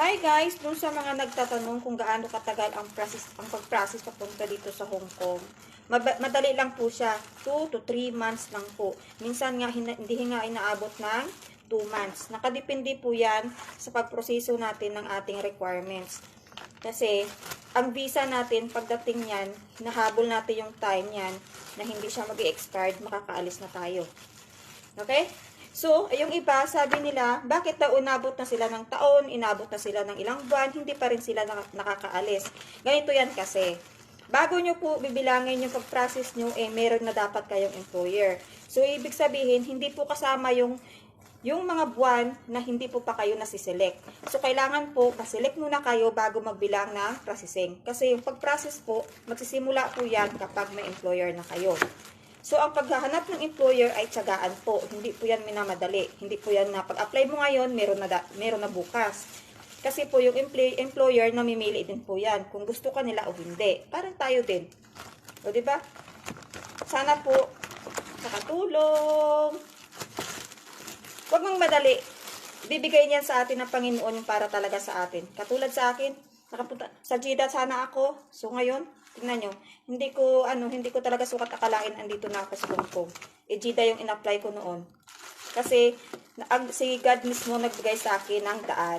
Hi guys, dun sa mga nagtatanong kung gaano katagal ang process ang pag-process papunta dito sa Hong Kong. Madali lang po siya, 2 to 3 months lang po. Minsan nga hindi nga inaabot ng 2 months. Nakadepende po 'yan sa pagproseso natin ng ating requirements. Kasi ang visa natin pagdating niyan, nahabol natin yung time niyan na hindi siya mag-expired, makakaalis na tayo. Okay? So, yung iba, sabi nila, bakit daw inabot na sila ng taon, inabot na sila ng ilang buwan, hindi pa rin sila nak- nakakaalis. Ganito yan kasi. Bago nyo po bibilangin yung pag-process nyo, eh, meron na dapat kayong employer. So, ibig sabihin, hindi po kasama yung yung mga buwan na hindi po pa kayo nasiselect. So, kailangan po, paselect muna kayo bago magbilang ng processing. Kasi yung pag-process po, magsisimula po yan kapag may employer na kayo. So, ang paghahanap ng employer ay tiyagaan po. Hindi po yan minamadali. Hindi po yan na pag-apply mo ngayon, meron na, meron na bukas. Kasi po yung employ- employer, namimili din po yan. Kung gusto ka nila o hindi. Parang tayo din. O, ba? Sana po, nakatulong. Huwag mong madali. Bibigay niyan sa atin ng Panginoon yung para talaga sa atin. Katulad sa akin, nakapunta sa Jeddah sana ako. So ngayon, tingnan nyo, hindi ko ano, hindi ko talaga sukat akalain andito na ako sa Hong Kong. E Jeddah yung in-apply ko noon. Kasi na- ang, si God mismo nagbigay sa akin ng daan.